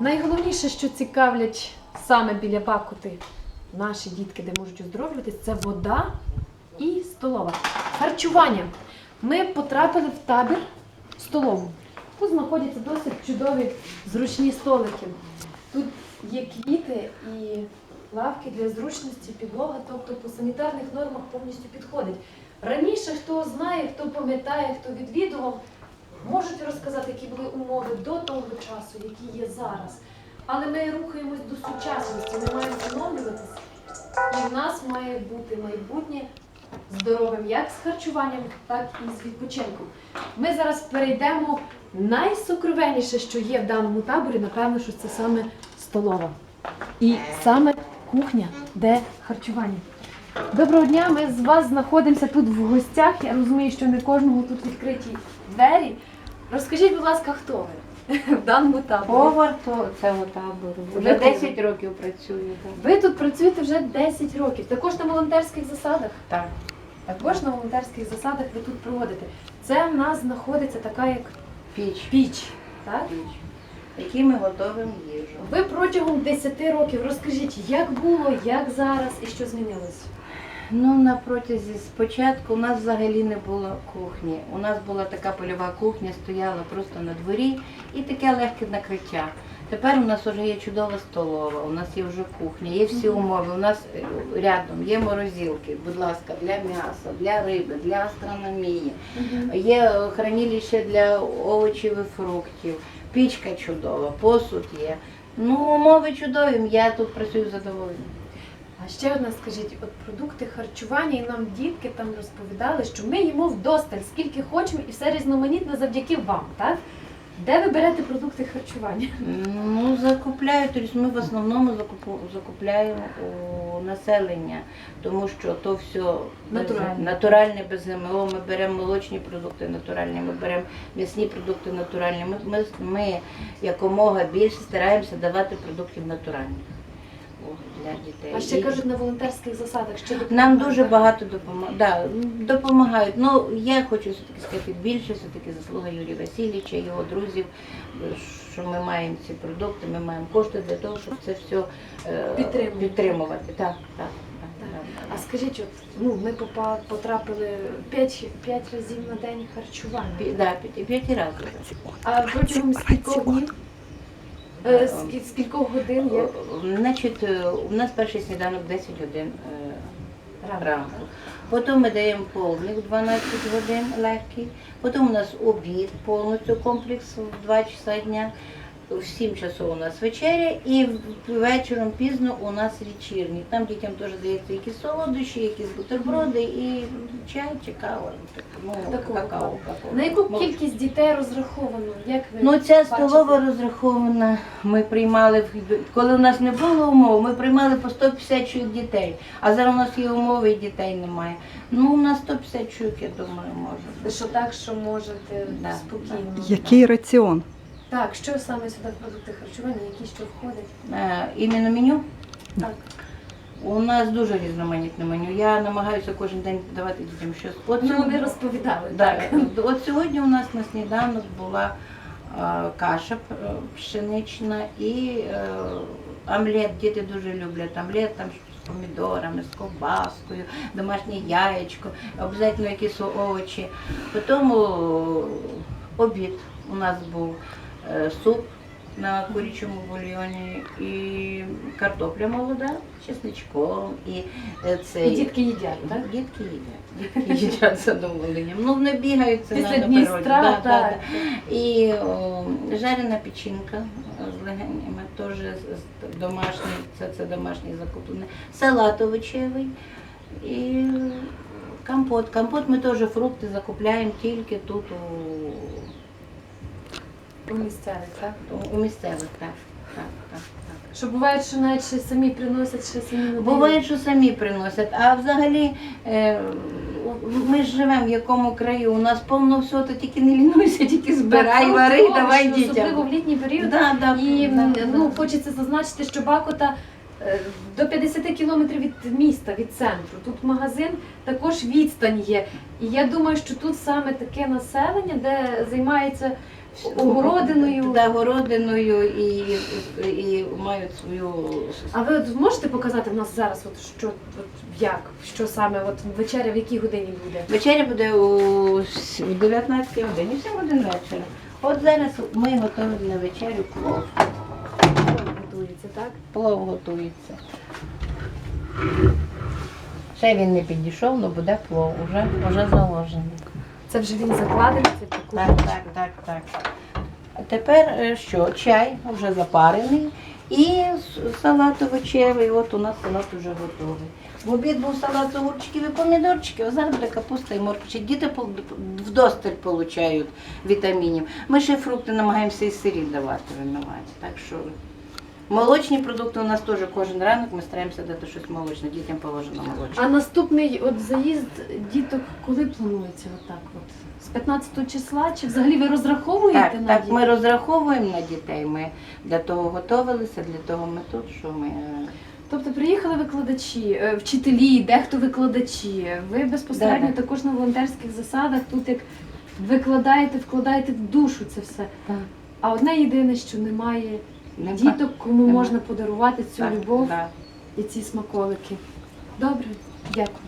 Найголовніше, що цікавлять саме біля Бакути наші дітки, де можуть оздоровлюватись, це вода і столова. Харчування. Ми потрапили в табір столову. Тут знаходяться досить чудові зручні столики. Тут є квіти і лавки для зручності, підлога, тобто по санітарних нормах повністю підходить. Раніше хто знає, хто пам'ятає, хто відвідував, можуть розказати, які були умови до того часу, які є зараз. Але ми рухаємось до сучасності, ми маємо оновлюватися. І в нас має бути майбутнє здоровим як з харчуванням, так і з відпочинком. Ми зараз перейдемо найсокровенніше, що є в даному таборі, напевно, що це саме столова. І саме кухня, де харчування. Доброго дня, ми з вас знаходимося тут в гостях. Я розумію, що не кожному тут відкриті двері. Розкажіть, будь ласка, хто ви в даному таборі? Повар то цього табору. Вже Виховую. 10 років працюю. Так. Ви тут працюєте вже 10 років, також на волонтерських засадах. так. Також на волонтерських засадах ви тут проводите. Це в нас знаходиться така як Піч. піч. Так? Піч. Які ми готуємо їжу. Ви протягом 10 років розкажіть, як було, як зараз і що змінилось? Ну, на протязі спочатку у нас взагалі не було кухні. У нас була така польова кухня, стояла просто на дворі і таке легке накриття. Тепер у нас вже є чудова столова, у нас є вже кухня, є всі умови. У нас е, рядом є морозилки, будь ласка, для м'яса, для риби, для астрономії. Є е, хранилище для овочів і фруктів, пічка чудова, посуд є. Ну, умови чудові, я тут працюю задоволена. А ще одне скажіть, от продукти харчування, і нам дітки там розповідали, що ми їмо вдосталь, скільки хочемо, і все різноманітно завдяки вам, так? Де ви берете продукти харчування? Ну, закупляють, тобто ми в основному закупу- закупляємо у населення, тому що то все без- Натуральне. натуральне без ГМО. Ми беремо молочні продукти натуральні, ми беремо м'ясні продукти натуральні. Ми, ми, ми якомога більше стараємося давати продуктів натуральних для дітей. А ще кажуть, на волонтерських засадах ще нам дуже багато допомагають. Да, допомагають. Ну, я хочу все-таки сказати більше, все-таки заслуга Юрія Васильовича, його друзів, що ми маємо ці продукти, ми маємо кошти для того, щоб це все е, Підтримувати. підтримувати. Так, так. А скажіть, от, ну, ми потрапили 5, 5 разів на день харчування. Да, п'яти, п'яти разів. А протягом скількох днів? Е, скі- скількох годин є? Значить, е, у нас перший сніданок 10 годин е, ранку. Потім ми даємо повних 12 годин легкий. Потім у нас обід, повністю комплекс в 2 часа дня. В 7 часов у нас вечеря і вечором пізно у нас вечірній. Там дітям теж дається якісь солодощі, якісь бутерброди і чай чи кава. Ну, Такого какао. плану. какао. На яку кількість дітей розраховано? Як ви Ну, ця бачите? столова розрахована. Ми приймали в- коли у нас не було умов, ми приймали по 150 чоловік дітей. А зараз у нас є умови і дітей немає. Ну, у нас 150 чоловік, я думаю, може. Що так, що можете Да, спокійно. Який раціон? Так, що саме сюди продукти харчування, які що входять? Е, іменно меню. Так. У нас дуже різноманітне меню. Я намагаюся кожен день давати дітям щось. От Ну, вони розповідали, Так. так. От сьогодні у нас на сніданок була е, каша е, пшенична і е, омлет. Діти дуже люблять омлет там з помідорами, з ковбаскою, домашнє яєчко, обов'язково якісь овочі. Потім о, обід у нас був суп на курячому бульйоні і картопля молода з чесничком. І, е, це, І дітки їдять, так? Дітки їдять. Дітки їдять задоволенням. Ну, вони бігають це Після на Дністра, природі. Да, так. да. І о, жарена печінка е, з легенями, теж з- з- домашній, це, це домашній закуплений. Салат овочевий і компот. Компот ми теж фрукти закупляємо тільки тут у, У місцевих, так? у, місцевих. Так, так, так, так. Що буває, що навіть ще самі приносять, ще самі не Буває, що самі приносять. А взагалі е, ми ж живемо в якому краю, у нас повно всього, то тільки не лінуйся, тільки збирай, Так, вари, давай що Особливо в літній період. Да, да, І да, да. ну, хочеться зазначити, що Бакота е, до 50 кілометрів від міста, від центру. Тут магазин також відстань є. І я думаю, що тут саме таке населення, де займаються Огородиною. Да, городиною і, і мають свою А ви от можете показати в нас зараз, от що от як, що саме, от вечеря в якій годині буде? Вечеря буде в 19 годині, 7 годин вечора. От зараз ми готові на вечерю плов. Плов готується, так? Плов готується. Ще він не підійшов, але буде плов, уже, вже заложений. Це вже він закладений, це таку. Так, так, так, так. А тепер е, що? Чай вже запарений і салат овочевий. От у нас салат вже готовий. В обід був салат з огурчиків і помідорчиків, а зараз буде капуста і морква. Діти вдосталь отримують вітамінів. Ми ще фрукти намагаємося і сирі давати вимивати. Так що молочні продукти у нас теж кожен ранок ми стараємося дати щось молочне. Дітям положено молочне. А наступний от заїзд діток коли планується отак? От? З 15 числа? Чи взагалі ви розраховуєте Так, на так, дітей? ми розраховуємо на дітей. Ми для того готувалися, для того ми тут, що ми. е, Тобто приїхали викладачі, е, вчителі, дехто викладачі. Ви безпосередньо Да-да. також на волонтерських засадах тут як викладаєте, вкладаєте в душу це все. А одне єдине, що немає Нема. діток, кому Нема. можна подарувати цю Так, любов да. і ці смаколики. Добре, дякую.